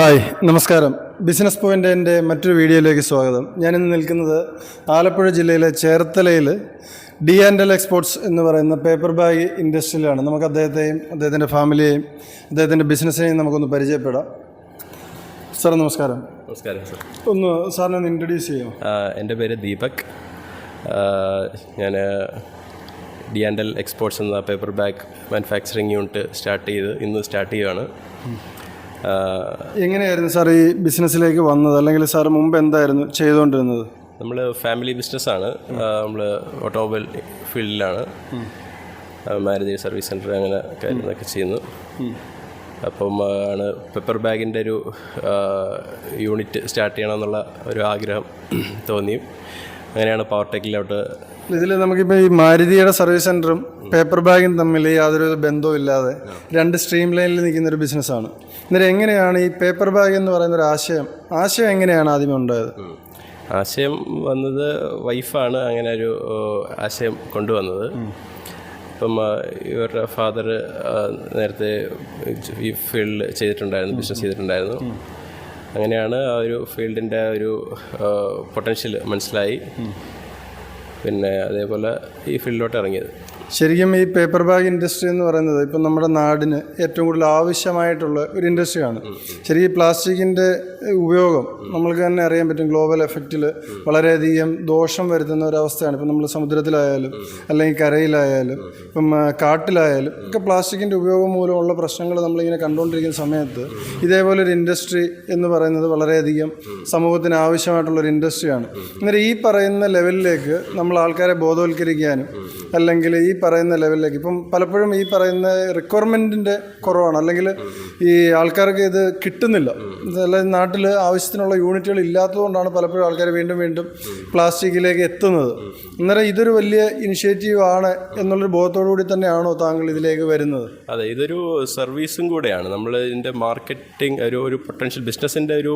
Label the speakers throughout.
Speaker 1: Hi നമസ്കാരം. Business പോയിന്റിന്റെ മറ്റൊരു വീഡിയോയിലേക്ക് സ്വാഗതം. ഞാനിന്ന് നിൽക്കുന്നത് ആലപ്പുഴ ജില്ലയിലെ ചേർത്തലയിൽ ഡി ആൻഡ് എൽ എക്സ്പോർട്സ് എന്ന് പറയുന്ന പേപ്പർ ബാഗ് ഇൻഡസ്ട്രിയിലാണ് നമുക്ക് അദ്ദേഹത്തെയും അദ്ദേഹത്തിന്റെ ഫാമിലിയെയും അദ്ദേഹത്തിന്റെ ബിസിനസ്സിനെയും നമുക്കൊന്ന് പരിചയപ്പെടാം. സാർ നമസ്കാരം.
Speaker 2: നമസ്കാരം സാർ.
Speaker 1: ഒന്ന് സാറിനെ ഒന്ന് ഇൻട്രൊഡ്യൂസ് ചെയ്യാം?
Speaker 2: എന്റെ പേര് ദീപക്. ഞാൻ ഡി ആൻഡ് എൽ എക്സ്പോർട്സ് എന്ന paper bag manufacturing unit start ചെയ്ത് ഇന്ന് സ്റ്റാർട്ട് ചെയ്യുകയാണ്.
Speaker 1: എങ്ങനെയായിരുന്നു സാർ ഈ ബിസിനസ്സിലേക്ക് വന്നത്? അല്ലെങ്കിൽ സാർ മുമ്പ് എന്തായിരുന്നു ചെയ്തുകൊണ്ടിരുന്നത്?
Speaker 2: നമ്മൾ ഫാമിലി ബിസിനസ്സാണ് നമ്മൾ ഓട്ടോമൊബൈൽ ഫീൽഡിലാണ്. മാരുതി സർവീസ് സെന്റർ അങ്ങനെ കാര്യങ്ങളൊക്കെ ചെയ്യുന്നു. അപ്പം ആണ് പെപ്പർ ബാഗിന്റെ ഒരു യൂണിറ്റ് സ്റ്റാർട്ട് ചെയ്യണമെന്നുള്ള ഒരു ആഗ്രഹം തോന്നിയും. അങ്ങനെയാണ് പവർ ടെക്കിലോട്ട്
Speaker 1: ഇതിൽ നമുക്കിപ്പോൾ ഈ മാരുതിയുടെ സർവീസ് സെന്ററും പേപ്പർ ബാഗും തമ്മിൽ യാതൊരു ബന്ധവും ഇല്ലാതെ രണ്ട് സ്ട്രീം ലൈനിൽ നിൽക്കുന്ന ഒരു ബിസിനസ്സാണ് എന്നിട്ട് എങ്ങനെയാണ് ഈ പേപ്പർ ബാഗ് എന്ന് പറയുന്ന ഒരു ആശയം ആശയം എങ്ങനെയാണ് ആദ്യമേ ഉണ്ടായത്?
Speaker 2: ആശയം വന്നത് വൈഫാണ് അങ്ങനെ ഒരു ആശയം കൊണ്ടുവന്നത്. ഇപ്പം ഇവരുടെ ഫാദർ നേരത്തെ ഈ ഫീൽഡ് ചെയ്തിട്ടുണ്ടായിരുന്നു ബിസിനസ് ചെയ്തിട്ടുണ്ടായിരുന്നു. അങ്ങനെയാണ് ആ ഒരു ഫീൽഡിന്റെ ഒരു പൊട്ടൻഷ്യൽ മനസ്സിലായി. പിന്നെ അതേപോലെ ഈ ഫീൽഡിലോട്ട് ഇറങ്ങിയത്.
Speaker 1: ശരിക്കും ഈ പേപ്പർ ബാഗ് ഇൻഡസ്ട്രി എന്ന് പറയുന്നത് ഇപ്പം നമ്മുടെ നാടിന് ഏറ്റവും കൂടുതൽ ആവശ്യമായിട്ടുള്ള ഒരു ഇൻഡസ്ട്രിയാണ് ശരിക്കും ഈ പ്ലാസ്റ്റിക്കിന്റെ ഉപയോഗം നമ്മൾക്ക് തന്നെ അറിയാൻ പറ്റും ഗ്ലോബൽ എഫക്റ്റിൽ വളരെയധികം ദോഷം വരുത്തുന്ന ഒരവസ്ഥയാണ്. ഇപ്പം നമ്മൾ സമുദ്രത്തിലായാലും അല്ലെങ്കിൽ കരയിലായാലും ഇപ്പം കാട്ടിലായാലും ഒക്കെ പ്ലാസ്റ്റിക്കിന്റെ ഉപയോഗം മൂലമുള്ള പ്രശ്നങ്ങൾ നമ്മളിങ്ങനെ കണ്ടുകൊണ്ടിരിക്കുന്ന സമയത്ത് ഇതേപോലെ ഒരു ഇൻഡസ്ട്രി എന്ന് പറയുന്നത് വളരെയധികം സമൂഹത്തിന് ആവശ്യമായിട്ടുള്ള ഒരു ഇൻഡസ്ട്രിയാണ് അന്നേരം ഈ പറയുന്ന ലെവലിലേക്ക് നമ്മൾ ആൾക്കാരെ ബോധവൽക്കരിക്കാനും അല്ലെങ്കിൽ ഈ പറയുന്ന ലെവലിലേക്ക്. ഇപ്പം പലപ്പോഴും ഈ പറയുന്ന റിക്വയർമെന്റിന്റെ കുറവാണ്. അല്ലെങ്കിൽ ഈ ആൾക്കാർക്ക് ഇത് കിട്ടുന്നില്ല. അല്ലെങ്കിൽ നാട്ടിൽ ആവശ്യത്തിനുള്ള യൂണിറ്റുകൾ ഇല്ലാത്തതുകൊണ്ടാണ് പലപ്പോഴും ആൾക്കാർ വീണ്ടും വീണ്ടും പ്ലാസ്റ്റിക്കിലേക്ക് എത്തുന്നത്. അന്നേരം ഇതൊരു വലിയ ഇനിഷ്യേറ്റീവ് ആണ് എന്നുള്ളൊരു ബോധത്തോടു കൂടി തന്നെയാണോ താങ്കൾ ഇതിലേക്ക് വരുന്നത്?
Speaker 2: അതെ ഇതൊരു സർവീസും കൂടെയാണ്. നമ്മൾ ഇതിന്റെ മാർക്കറ്റിംഗ് ഒരു ഒരു പൊട്ടൻഷ്യൽ ബിസിനസ്സിന്റെ ഒരു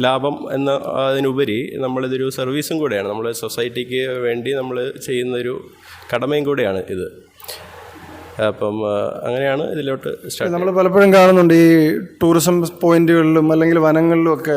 Speaker 2: ലാഭം എന്ന അതിനുപരി നമ്മളിതൊരു സർവീസും കൂടെയാണ്. നമ്മൾ സൊസൈറ്റിക്ക് വേണ്ടി നമ്മൾ ചെയ്യുന്നൊരു കടമയും കൂടെയാണ് ഇത്. അപ്പം അങ്ങനെയാണ് ഇതിലോട്ട്
Speaker 1: നമ്മൾ പലപ്പോഴും കാണുന്നുണ്ട് ഈ ടൂറിസം പോയിന്റുകളിലും അല്ലെങ്കിൽ വനങ്ങളിലും ഒക്കെ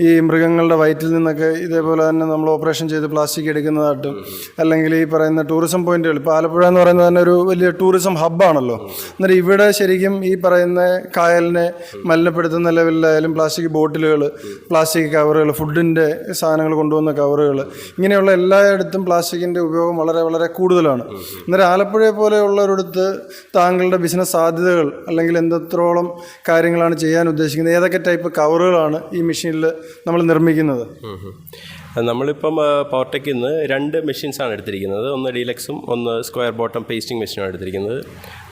Speaker 1: ഈ മൃഗങ്ങളുടെ വയറ്റിൽ നിന്നൊക്കെ ഇതേപോലെ തന്നെ നമ്മൾ ഓപ്പറേഷൻ ചെയ്ത് പ്ലാസ്റ്റിക് എടുക്കുന്നതായിട്ടും അല്ലെങ്കിൽ ഈ പറയുന്ന ടൂറിസം പോയിന്റുകൾ ഇപ്പോൾ ആലപ്പുഴ എന്ന് പറയുന്നത് തന്നെ ഒരു വലിയ ടൂറിസം ഹബ്ബാണല്ലോ എന്നിട്ട് ഇവിടെ ശരിക്കും ഈ പറയുന്ന കായലിനെ മലിനപ്പെടുത്തുന്ന ലെവലിലായാലും പ്ലാസ്റ്റിക് ബോട്ടിലുകൾ പ്ലാസ്റ്റിക് കവറുകൾ ഫുഡിന്റെ സാധനങ്ങൾ കൊണ്ടുവന്ന കവറുകൾ ഇങ്ങനെയുള്ള എല്ലായിടത്തും പ്ലാസ്റ്റിക്കിന്റെ ഉപയോഗം വളരെ വളരെ കൂടുതലാണ്. അന്നേരം ആലപ്പുഴയെ പോലെയുള്ളൊരിടത്ത് താങ്കളുടെ ബിസിനസ് സാധ്യതകൾ അല്ലെങ്കിൽ എന്തത്രോളം കാര്യങ്ങളാണ് ചെയ്യാൻ ഉദ്ദേശിക്കുന്നത് ഏതൊക്കെ ടൈപ്പ് കവറുകളാണ് ഈ മെഷീനിൽ നമ്മൾ നിർമ്മിക്കുന്നത്.
Speaker 2: നമ്മളിപ്പം പവർടെക്കിൽ നിന്ന് രണ്ട് മെഷീൻസാണ് എടുത്തിരിക്കുന്നത്. ഒന്ന് ഡീലക്സും ഒന്ന് സ്ക്വയർ ബോട്ടം പേസ്റ്റിംഗ് മെഷീനാണ് എടുത്തിരിക്കുന്നത്.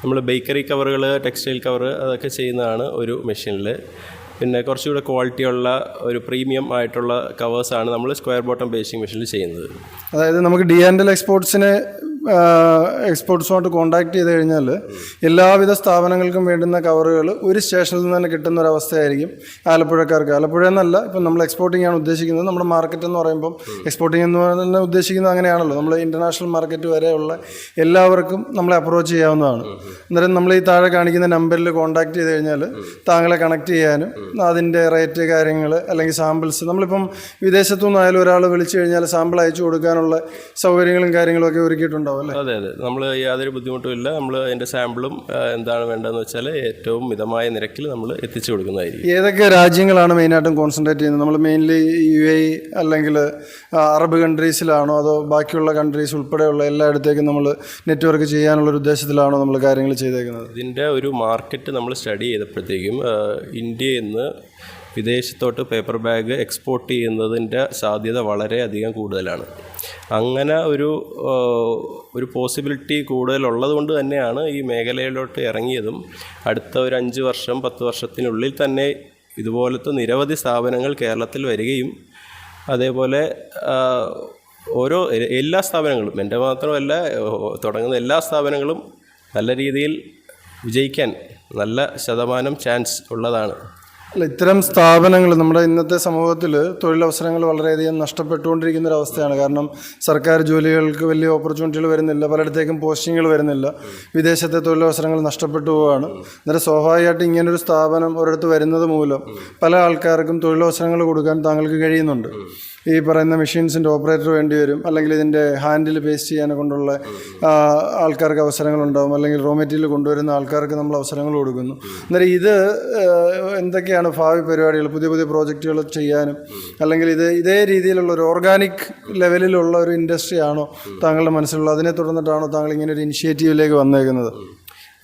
Speaker 2: നമ്മൾ ബേക്കറി കവറുകൾ ടെക്സ്റ്റൈൽ കവർ അതൊക്കെ ചെയ്യുന്നതാണ് ഒരു മെഷീനിൽ പിന്നെ കുറച്ചുകൂടെ ക്വാളിറ്റിയുള്ള ഒരു പ്രീമിയം ആയിട്ടുള്ള കവേഴ്സാണ് നമ്മൾ സ്ക്വയർ ബോട്ടം പേസ്റ്റിംഗ് മെഷീനിൽ ചെയ്യുന്നത്.
Speaker 1: അതായത് നമുക്ക് ഡി ആൻഡ് എൽ എക്സ്പോർട്സിനെ എക്സ്പോർട്സുമായിട്ട് കോണ്ടാക്ട് ചെയ്ത് കഴിഞ്ഞാൽ എല്ലാവിധ സ്ഥാപനങ്ങൾക്കും വേണ്ടുന്ന കവറുകൾ ഒരു സ്റ്റേഷനിൽ നിന്ന് തന്നെ കിട്ടുന്ന ഒരു അവസ്ഥയായിരിക്കും ആലപ്പുഴക്കാർക്ക്. ആലപ്പുഴ എന്നല്ല ഇപ്പം നമ്മൾ എക്സ്പോർട്ടിംഗ് ആണ് ഉദ്ദേശിക്കുന്നത്. നമ്മുടെ മാർക്കറ്റ് എന്ന് പറയുമ്പം എക്സ്പോർട്ടിംഗ് എന്ന് പറയുന്നത് ഉദ്ദേശിക്കുന്നത് അങ്ങനെയാണല്ലോ. നമ്മൾ ഇന്റർനാഷണൽ മാർക്കറ്റ് വരെയുള്ള എല്ലാവർക്കും നമ്മളെ അപ്രോച്ച് ചെയ്യാവുന്നതാണ്. അന്നേരം നമ്മൾ ഈ താഴെ കാണിക്കുന്ന നമ്പറിൽ കോൺടാക്ട് ചെയ്ത് കഴിഞ്ഞാൽ താങ്കളെ കണക്ട് ചെയ്യാനും അതിന്റെ റേറ്റ് കാര്യങ്ങൾ അല്ലെങ്കിൽ സാമ്പിൾസ് നമ്മളിപ്പം വിദേശത്തു നിന്നായാലും ഒരാൾ വിളിച്ചു കഴിഞ്ഞാൽ സാമ്പിൾ അയച്ചു കൊടുക്കാനുള്ള സൗകര്യങ്ങളും കാര്യങ്ങളും ഒക്കെ ഒരുക്കിയിട്ടുണ്ടാവും. അല്ലേ?
Speaker 2: അതെ അതെ. നമ്മൾ യാതൊരു ബുദ്ധിമുട്ടും ഇല്ല. നമ്മൾ അതിന്റെ സാമ്പിളും എന്താണ് വേണ്ടതെന്ന് വെച്ചാൽ ഏറ്റവും മിതമായ നിരക്കിൽ നമ്മൾ എത്തിച്ചു കൊടുക്കുന്നതായിരിക്കും.
Speaker 1: ഏതൊക്കെ രാജ്യങ്ങളാണ് മെയിനായിട്ടും കോൺസെൻട്രേറ്റ് ചെയ്യുന്നത്? നമ്മൾ മെയിൻലി യു എ അല്ലെങ്കിൽ അറബ് കൺട്രീസിലാണോ അതോ ബാക്കിയുള്ള കൺട്രീസ് ഉൾപ്പെടെയുള്ള എല്ലായിടത്തേക്കും നമ്മൾ നെറ്റ്വർക്ക് ചെയ്യാനുള്ള ഒരു ഉദ്ദേശത്തിലാണോ നമ്മൾ കാര്യങ്ങൾ ചെയ്തേക്കുന്നത്?
Speaker 2: ഇതിന്റെ ഒരു മാർക്കറ്റ് നമ്മൾ സ്റ്റഡി ചെയ്തപ്പോഴത്തേക്കും ഇന്ത്യയിൽ നിന്ന് വിദേശത്തോട്ട് പേപ്പർ ബാഗ് എക്സ്പോർട്ട് ചെയ്യുന്നതിന്റെ സാധ്യത വളരെയധികം കൂടുതലാണ്. അങ്ങനെ ഒരു ഒരു പോസിബിലിറ്റി കൂടുതലുള്ളത് കൊണ്ട് തന്നെയാണ് ഈ മേഖലയിലോട്ട് ഇറങ്ങിയതും. അടുത്ത ഒരു അഞ്ച് വർഷം പത്ത് വർഷത്തിനുള്ളിൽ തന്നെ ഇതുപോലത്തെ നിരവധി സ്ഥാപനങ്ങൾ കേരളത്തിൽ വരികയും അതേപോലെ ഓരോ എല്ലാ സ്ഥാപനങ്ങളും എന്റെ മാത്രമല്ല തുടങ്ങുന്ന എല്ലാ സ്ഥാപനങ്ങളും നല്ല രീതിയിൽ വിജയിക്കാൻ നല്ല ശതമാനം ചാൻസ് ഉള്ളതാണ്.
Speaker 1: അല്ല ഇത്തരം സ്ഥാപനങ്ങൾ നമ്മുടെ ഇന്നത്തെ സമൂഹത്തിൽ തൊഴിലവസരങ്ങൾ വളരെയധികം നഷ്ടപ്പെട്ടുകൊണ്ടിരിക്കുന്ന ഒരു അവസ്ഥയാണ് കാരണം സർക്കാർ ജോലികൾക്ക് വലിയ ഓപ്പർച്യൂണിറ്റികൾ വരുന്നില്ല പലയിടത്തേക്കും പോസ്റ്റിങ്ങുകൾ വരുന്നില്ല. വിദേശത്തെ തൊഴിലവസരങ്ങൾ നഷ്ടപ്പെട്ടു പോവുകയാണ്. അന്നേരം സ്വാഭാവികമായിട്ട് ഇങ്ങനൊരു സ്ഥാപനം ഒരിടത്ത് വരുന്നത് മൂലം പല ആൾക്കാർക്കും തൊഴിലവസരങ്ങൾ കൊടുക്കാൻ താങ്കൾക്ക് കഴിയുന്നുണ്ട്. ഈ പറയുന്ന മെഷീൻസിന്റെ ഓപ്പറേറ്റർ വേണ്ടി വരും അല്ലെങ്കിൽ ഇതിന്റെ ഹാൻഡിൽ പേസ്റ്റ് ചെയ്യാനെ കൊണ്ടുള്ള ആൾക്കാർക്ക് അവസരങ്ങളുണ്ടാകും അല്ലെങ്കിൽ റോ മെറ്റീരിയൽ കൊണ്ടുവരുന്ന ആൾക്കാർക്ക് നമ്മൾ അവസരങ്ങൾ കൊടുക്കുന്നു. അന്നേരം ഇത് ഏഹ്, എന്തൊക്കെയാണ് ഭാവി പരിപാടികൾ പുതിയ പുതിയ പ്രോജക്റ്റുകൾ ചെയ്യാനും അല്ലെങ്കിൽ ഇത് ഇതേ രീതിയിലുള്ള ഒരു ഓർഗാനിക് ലെവലിലുള്ള ഒരു ഇൻഡസ്ട്രി ആണോ താങ്കളുടെ മനസ്സിലുള്ളത് അതിനെ തുടർന്നിട്ടാണോ താങ്കൾ ഇങ്ങനെ ഒരു ഇനിഷ്യേറ്റീവിലേക്ക് വന്നേക്കുന്നത്?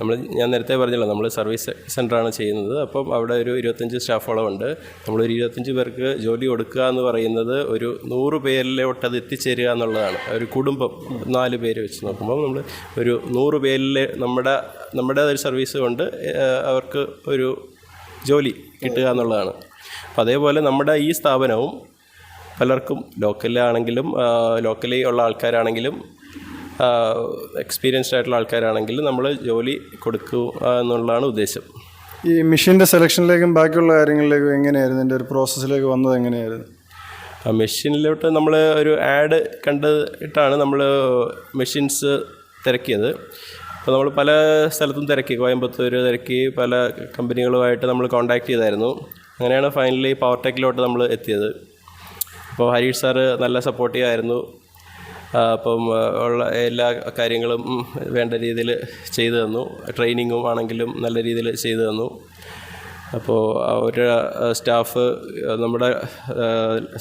Speaker 2: നമ്മൾ ഞാൻ നേരത്തെ പറഞ്ഞല്ലോ നമ്മൾ സർവീസ് സെന്ററാണ് ചെയ്യുന്നത്. അപ്പം അവിടെ ഒരു ഇരുപത്തഞ്ച് സ്റ്റാഫോളം ഉണ്ട്. നമ്മളൊരു ഇരുപത്തഞ്ച് പേർക്ക് ജോലി കൊടുക്കുക എന്ന് പറയുന്നത് ഒരു നൂറ് പേരിലോട്ട് അത് എത്തിച്ചേരുക എന്നുള്ളതാണ്. ഒരു കുടുംബം നാല് പേര് വെച്ച് നോക്കുമ്പോൾ നമ്മൾ ഒരു നൂറ് പേരിൽ നമ്മുടെ നമ്മുടെ ഒരു സർവീസ് കൊണ്ട് അവർക്ക് ഒരു ജോലി കിട്ടുക എന്നുള്ളതാണ്. അപ്പോൾ അതേപോലെ നമ്മുടെ ഈ സ്ഥാപനവും പലർക്കും ലോക്കലാണെങ്കിലും ലോക്കലി ഉള്ള ആൾക്കാരാണെങ്കിലും എക്സ്പീരിയൻസ്ഡ് ആയിട്ടുള്ള ആൾക്കാരാണെങ്കിലും നമ്മൾ ജോലി കൊടുക്കുക എന്നുള്ളതാണ് ഉദ്ദേശം.
Speaker 1: ഈ മെഷീന്റെ സെലക്ഷനിലേക്കും ബാക്കിയുള്ള കാര്യങ്ങളിലേക്കും എങ്ങനെയായിരുന്നു? എന്റെ ഒരു പ്രോസസ്സിലേക്ക് വന്നത് എങ്ങനെയായിരുന്നു?
Speaker 2: ആ മെഷീനിലോട്ട് നമ്മൾ ഒരു ആഡ് കണ്ടിട്ടാണ് നമ്മൾ മെഷീൻസ് തിരക്കിയത്. അപ്പോൾ നമ്മൾ പല സ്ഥലത്തും തിരക്കി. കോയമ്പത്തൂർ തിരക്കി. പല കമ്പനികളുമായിട്ട് നമ്മൾ കോൺടാക്റ്റ് ചെയ്തായിരുന്നു. അങ്ങനെയാണ് ഫൈനലി പവർ ടെക്കിലോട്ട് നമ്മൾ എത്തിയത്. അപ്പോൾ ഹരീഷ് സാറ് നല്ല സപ്പോർട്ടീവ് ആയിരുന്നു അപ്പം ഉള്ള എല്ലാ കാര്യങ്ങളും വേണ്ട രീതിയിൽ ചെയ്തു തന്നു. ട്രെയിനിങ്ങും ആണെങ്കിലും നല്ല രീതിയിൽ ചെയ്തു തന്നു. അപ്പോൾ ഒരു സ്റ്റാഫ് നമ്മുടെ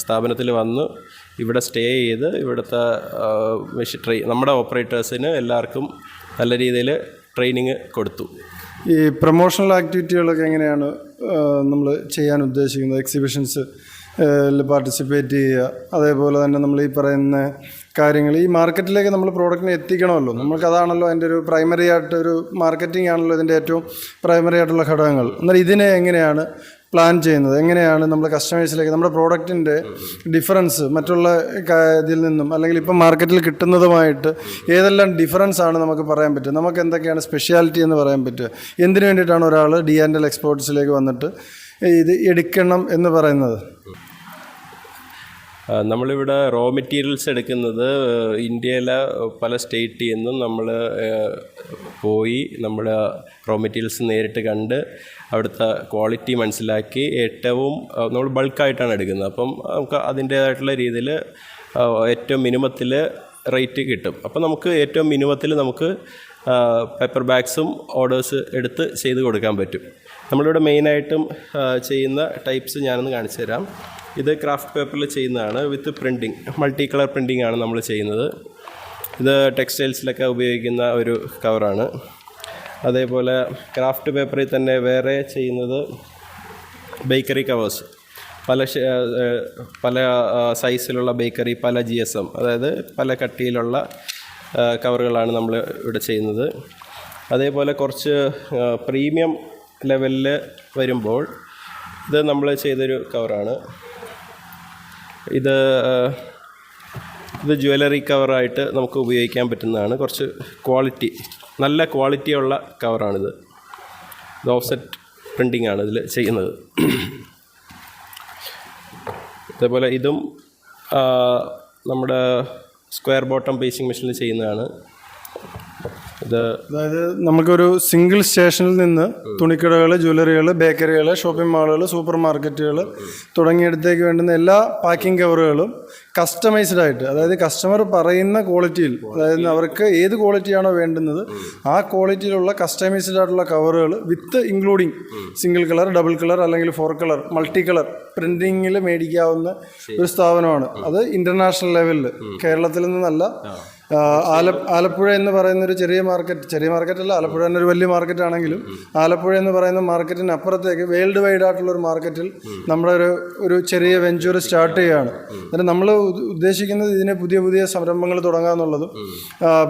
Speaker 2: സ്ഥാപനത്തിൽ വന്ന് ഇവിടെ സ്റ്റേ ചെയ്ത് ഇവിടുത്തെ മെഷീൻ ട്രെയിൻ നമ്മുടെ ഓപ്പറേറ്റേഴ്സിന് എല്ലാവർക്കും നല്ല രീതിയിൽ ട്രെയിനിങ് കൊടുത്തു.
Speaker 1: ഈ പ്രൊമോഷണൽ ആക്ടിവിറ്റികളൊക്കെ എങ്ങനെയാണ് നമ്മൾ ചെയ്യാൻ ഉദ്ദേശിക്കുന്നത്? എക്സിബിഷൻസ് പാർട്ടിസിപ്പേറ്റ് ചെയ്യുക. അതേപോലെ തന്നെ നമ്മൾ ഈ പറയുന്ന കാര്യങ്ങൾ. ഈ മാർക്കറ്റിലേക്ക് നമ്മൾ പ്രോഡക്റ്റിനെ എത്തിക്കണമല്ലോ. നമുക്ക് അതാണല്ലോ അതിന്റെ ഒരു പ്രൈമറി ആയിട്ട് ഒരു മാർക്കറ്റിംഗ് ആണല്ലോ ഇതിന്റെ ഏറ്റവും പ്രൈമറി ആയിട്ടുള്ള ഘടകങ്ങൾ. എന്നാൽ ഇതിനെ എങ്ങനെയാണ് പ്ലാൻ ചെയ്യുന്നത്? എങ്ങനെയാണ് നമ്മൾ കസ്റ്റമേഴ്സിലേക്ക് നമ്മുടെ പ്രോഡക്റ്റിന്റെ ഡിഫറൻസ് മറ്റുള്ള ഇതിൽ നിന്നും അല്ലെങ്കിൽ ഇപ്പം മാർക്കറ്റിൽ കിട്ടുന്നതുമായിട്ട് ഏതെല്ലാം ഡിഫറൻസ് ആണ് നമുക്ക് പറയാൻ പറ്റുക? നമുക്ക് എന്തൊക്കെയാണ് സ്പെഷ്യാലിറ്റി എന്ന് പറയാൻ പറ്റുക? എന്തിനു വേണ്ടിയിട്ടാണ് ഒരാൾ ഡി ആൻഡ് എൽ എക്സ്പോർട്സിലേക്ക് വന്നിട്ട് ഇത് എടുക്കണം എന്ന് പറയുന്നത്?
Speaker 2: നമ്മളിവിടെ റോ മെറ്റീരിയൽസ് എടുക്കുന്നത് ഇന്ത്യയിലെ പല സ്റ്റേറ്റിൽ നിന്നും നമ്മൾ പോയി നമ്മൾ റോ മെറ്റീരിയൽസ് നേരിട്ട് കണ്ട് അവിടുത്തെ ക്വാളിറ്റി മനസ്സിലാക്കി ഏറ്റവും നമ്മൾ ബൾക്കായിട്ടാണ് എടുക്കുന്നത്. അപ്പം നമുക്ക് അതിന്റേതായിട്ടുള്ള രീതിയിൽ ഏറ്റവും മിനിമത്തിൽ റേറ്റ് കിട്ടും. അപ്പം നമുക്ക് ഏറ്റവും മിനിമത്തിൽ നമുക്ക് പേപ്പർ ബാഗ്സും ഓർഡേഴ്സ് എടുത്ത് ചെയ്ത് കൊടുക്കാൻ പറ്റും. നമ്മളിവിടെ മെയിനായിട്ടും ചെയ്യുന്ന ടൈപ്സ് ഞാനൊന്ന് കാണിച്ചു തരാം. ഇത് ക്രാഫ്റ്റ് പേപ്പറിൽ ചെയ്യുന്നതാണ്. With printing multi colour printing ആണ് നമ്മൾ ചെയ്യുന്നത്. ഇത് ടെക്സ്റ്റൈൽസിലൊക്കെ ഉപയോഗിക്കുന്ന ഒരു കവറാണ് അതേപോലെ ക്രാഫ്റ്റ് പേപ്പറിൽ തന്നെ വേറെ ചെയ്യുന്നത് ബേക്കറി കവേഴ്സ് പല പല സൈസിലുള്ള ബേക്കറി പല ജി എസ് എം അതായത് പല കട്ടിയിലുള്ള കവറുകളാണ് നമ്മൾ ഇവിടെ ചെയ്യുന്നത്. അതേപോലെ കുറച്ച് പ്രീമിയം ലെവലിൽ വരുമ്പോൾ ഇത് നമ്മൾ ചെയ്തൊരു കവറാണ്. ഇത് ഇത് ജ്വല്ലറി കവറായിട്ട് നമുക്ക് ഉപയോഗിക്കാൻ പറ്റുന്നതാണ്. കുറച്ച് ക്വാളിറ്റി നല്ല ക്വാളിറ്റിയുള്ള കവറാണിത്. ഇത് ഓഫ്സെറ്റ് പ്രിന്റിംഗ് ആണ് ഇതിൽ ചെയ്യുന്നത്. അതേപോലെ ഇതും നമ്മുടെ സ്ക്വയർ ബോട്ടം പേസിങ് മെഷീനിൽ ചെയ്യുന്നതാണ്. ഇത്
Speaker 1: അതായത് നമുക്കൊരു സിംഗിൾ സ്റ്റേഷനിൽ നിന്ന് തുണിക്കടകൾ ജ്വല്ലറികൾ ബേക്കറികൾ ഷോപ്പിംഗ് മാളുകൾ സൂപ്പർ മാർക്കറ്റുകൾ തുടങ്ങിയിടത്തേക്ക് വേണ്ടുന്ന എല്ലാ പാക്കിംഗ് കവറുകളും കസ്റ്റമൈസ്ഡ് ആയിട്ട് അതായത് കസ്റ്റമർ പറയുന്ന ക്വാളിറ്റിയിൽ അതായത് അവർക്ക് ഏത് ക്വാളിറ്റിയാണോ വേണ്ടുന്നത് ആ ക്വാളിറ്റിയിലുള്ള കസ്റ്റമൈസ്ഡ് ആയിട്ടുള്ള കവറുകൾ with including single colour double colour അല്ലെങ്കിൽ ഫോർ കളർ മൾട്ടി കളർ പ്രിന്റിങ്ങിൽ മേടിക്കാവുന്ന ഒരു സ്ഥാപനമാണ്. അത് ഇന്റർനാഷണൽ ലെവലിൽ കേരളത്തിൽ നിന്നല്ല ആല ആലപ്പുഴ എന്ന് പറയുന്ന ഒരു ചെറിയ മാർക്കറ്റ് ചെറിയ മാർക്കറ്റ് അല്ല ആലപ്പുഴ തന്നെ ഒരു വലിയ മാർക്കറ്റ് ആണെങ്കിലും ആലപ്പുഴ എന്ന് പറയുന്ന മാർക്കറ്റിന് അപ്പുറത്തേക്ക് വേൾഡ് വൈഡ് ആയിട്ടുള്ള ഒരു മാർക്കറ്റിൽ നമ്മുടെ ഒരു ഒരു ചെറിയ വെഞ്ചർ സ്റ്റാർട്ട് ചെയ്യുകയാണ്. എന്നിട്ട് നമ്മൾ ഉദ്ദേശിക്കുന്നത് ഇതിനെ പുതിയ പുതിയ സംരംഭങ്ങൾ തുടങ്ങാമെന്നുള്ളതും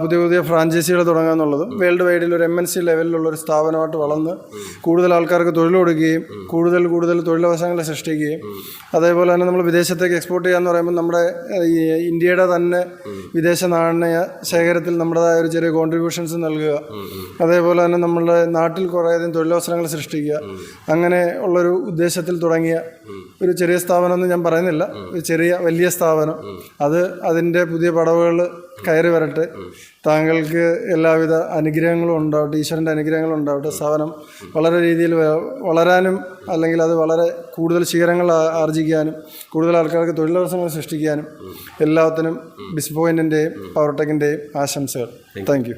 Speaker 1: പുതിയ പുതിയ ഫ്രാഞ്ചൈസികൾ തുടങ്ങാമെന്നുള്ളതും വേൾഡ് വൈഡിൽ ഒരു എം എൻ സി ലെവലിലുള്ള ഒരു സ്ഥാപനമായിട്ട് വളർന്ന് കൂടുതൽ ആൾക്കാർക്ക് തൊഴിൽ കൊടുക്കുകയും കൂടുതൽ കൂടുതൽ തൊഴിലവസരങ്ങൾ സൃഷ്ടിക്കുകയും അതേപോലെ തന്നെ നമ്മൾ വിദേശത്തേക്ക് എക്സ്പോർട്ട് ചെയ്യാന്ന് പറയുമ്പോൾ നമ്മുടെ ഈ ഇന്ത്യയുടെ തന്നെ വിദേശ നാണയ നാണയ ശേഖരത്തിൽ നമ്മുടേതായ ഒരു ചെറിയ കോൺട്രിബ്യൂഷൻസ് നൽകുക. അതേപോലെ തന്നെ നമ്മളുടെ നാട്ടിൽ കുറേയധികം തൊഴിലവസരങ്ങൾ സൃഷ്ടിക്കുക. അങ്ങനെ ഉള്ളൊരു ഉദ്ദേശത്തിൽ തുടങ്ങിയ ഒരു ചെറിയ സ്ഥാപനം എന്ന് ഞാൻ പറയുന്നില്ല. ഒരു ചെറിയ വലിയ സ്ഥാപനം. അത് അതിന്റെ പുതിയ പടവുകൾ കയറി വരട്ടെ. താങ്കൾക്ക് എല്ലാവിധ അനുഗ്രഹങ്ങളും ഉണ്ടാവട്ടെ ഈശ്വരന്റെ അനുഗ്രഹങ്ങളും ഉണ്ടാവട്ടെ. സ്ഥാപനം വളരെ രീതിയിൽ വളരാനും അല്ലെങ്കിൽ അത് വളരെ കൂടുതൽ ശിഖരങ്ങൾ ആർജിക്കാനും കൂടുതൽ ആൾക്കാർക്ക് തൊഴിലവസരങ്ങൾ സൃഷ്ടിക്കാനും എല്ലാത്തിനും ബിസ്പോയിന്റിന്റെയും പവർടെക്കിന്റെയും ആശംസകൾ. Thank you.